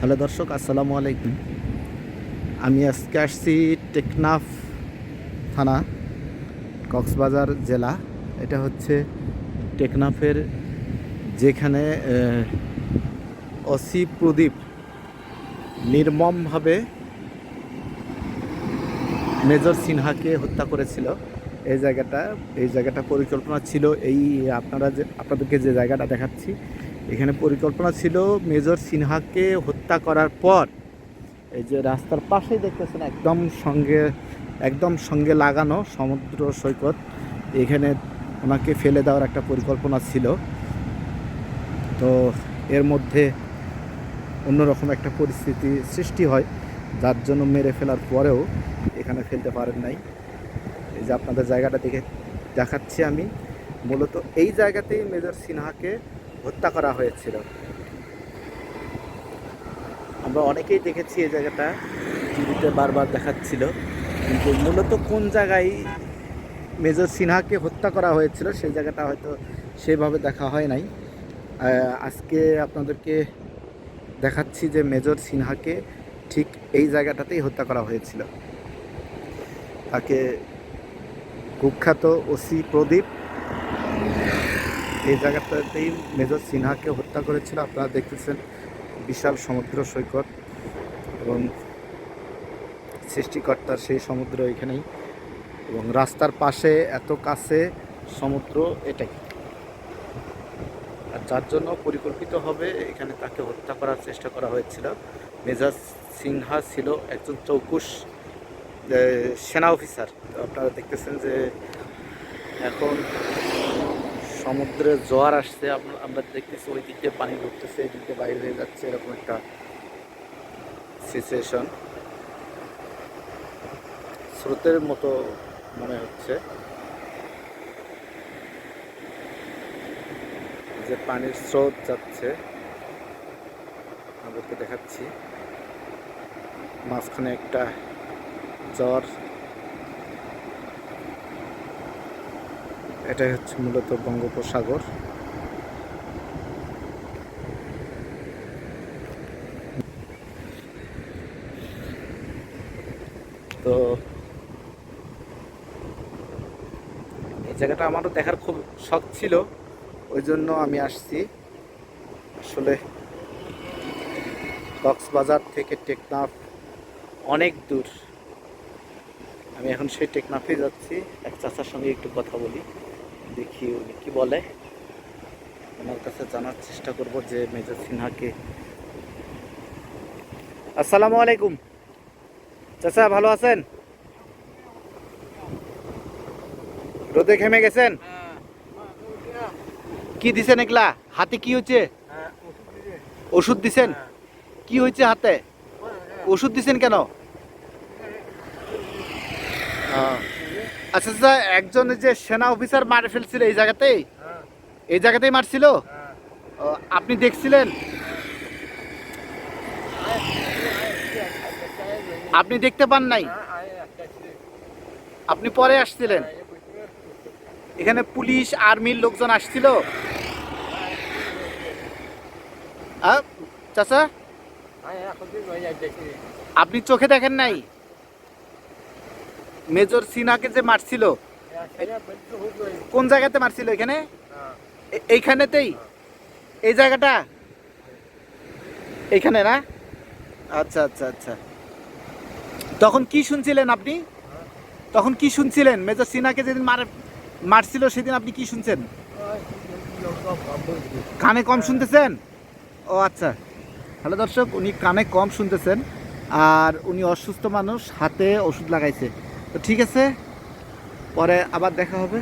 Hello দর্শক, আসসালামু আলাইকুম। আমি আজকে আসছি টেকনাফ থানা, কক্সবাজার জেলা। এটা হচ্ছে টেকনাফের যেখানে অসি প্রদীপ নির্মমভাবে মেজর সিনহাকে হত্যা করেছিল। এই জায়গাটা এই জায়গাটা পরিকল্পনা ছিল এই, আপনারা যে, আপনাদেরকে যে জায়গাটা দেখাচ্ছি এখানে পরিকল্পনা ছিল মেজর সিনহাকে হত্যা করার পর, এই যে রাস্তার পাশেই দেখতেছেন একদম সঙ্গে একদম সঙ্গে লাগানো সমুদ্র সৈকত, এখানে ওনাকে ফেলে দেওয়ার একটা পরিকল্পনা ছিল। তো এর মধ্যে অন্যরকম একটা পরিস্থিতি সৃষ্টি হয়, যার জন্য মেরে ফেলার পরেও এখানে ফেলতে পারেন নাই। এই যে আপনাদের জায়গাটা দেখে দেখাচ্ছি আমি। মূলত এই জায়গাতেই মেজর সিনহাকে হত্যা করা হয়েছিল। আমরা অনেকেই দেখেছি এই জায়গাটা, টিভিতে বারবার দেখাচ্ছিল। কিন্তু মূলত কোন জায়গায় মেজর সিনহাকে হত্যা করা হয়েছিল, সেই জায়গাটা হয়তো সেভাবে দেখা হয় নাই। আজকে আপনাদেরকে দেখাচ্ছি যে মেজর সিনহাকে ঠিক এই জায়গাটাতেই হত্যা করা হয়েছিল। তাকে কুখ্যাত ওসি প্রদীপ এই জায়গাটাতেই মেজর সিনহাকে হত্যা করেছিল। আপনারা দেখতেছেন বিশাল সমুদ্র সৈকত এবং সৃষ্টিকর্তার সেই সমুদ্র এখানেই এবং রাস্তার পাশে এত কাছে সমুদ্র এটাই। আর যার জন্য পরিকল্পিতভাবে এখানে তাকে হত্যা করার চেষ্টা করা হয়েছিল। মেজর সিনহা ছিল একজন চৌকুশ সেনা অফিসার। আপনারা দেখতেছেন যে এখন সমুদ্রে জোয়ার আসছে, আমরা দেখতেছি ওই দিক পানি ঢুকতেছে, এই দিক বাইরে হয়ে যাচ্ছে, এরকম একটা সিচুয়েশন স্রোতের মতো মনে হচ্ছে। যে পানির স্রোত যাচ্ছে আমাদেরকে দেখাচ্ছি। মাঝখানে একটা জ্বর এটাই হচ্ছে মূলত বঙ্গোপসাগর। তো এই জায়গাটা আমারও দেখার খুব শখ ছিল, ওই জন্য আমি আসছি। আসলে কক্সবাজার থেকে টেকনাফ অনেক দূর। আমি এখন সেই টেকনাফে যাচ্ছি, এক চাচার সঙ্গে একটু কথা বলি। দেখি উনি কি বলে। ওনার কাছে জানার চেষ্টা করব যে মেজর সিনহাকে। আসসালামু আলাইকুম। চাচা ভালো আছেন? রোদে ঘেমে গেছেন? কি দিছেন এগুলা? হাতে কি হচ্ছে ওষুধ দিছেন? কি হয়েছে হাতে? ওষুধ দিছেন কেন? আহ, আচ্ছা আচ্ছা একজন যে সেনা অফিসার মারে ফেলছিল এই জায়গাতেই? এই জায়গাতেই মারছিল? ও, আপনি দেখছিলেন? আপনি দেখতে পান নাই? আপনি পরে আসছিলেন? এখানে পুলিশ আর্মির লোকজন আসছিল? চাচা? আপনি চোখে দেখেন নাই? মেজর সিনাকে যে মারছিল কোন জায়গাতে মারছিল এখানে? এইখানেতেই? এই জায়গাটা? এইখানে না? আচ্ছা আচ্ছা আচ্ছা। তখন কি শুনছিলেন আপনি? তখন কি শুনছিলেন? মেজর সিনাকে যেদিন মার মারছিল সেদিন আপনি কি শুনছেন? কানে কম শুনতেছেন? ও আচ্ছা। হ্যালো দর্শক, উনি কানে কম শুনতেছেন, আর উনি অসুস্থ মানুষ, হাতে ওষুধ লাগাইছে। তো ঠিক আছে পরে আবার দেখা হবে।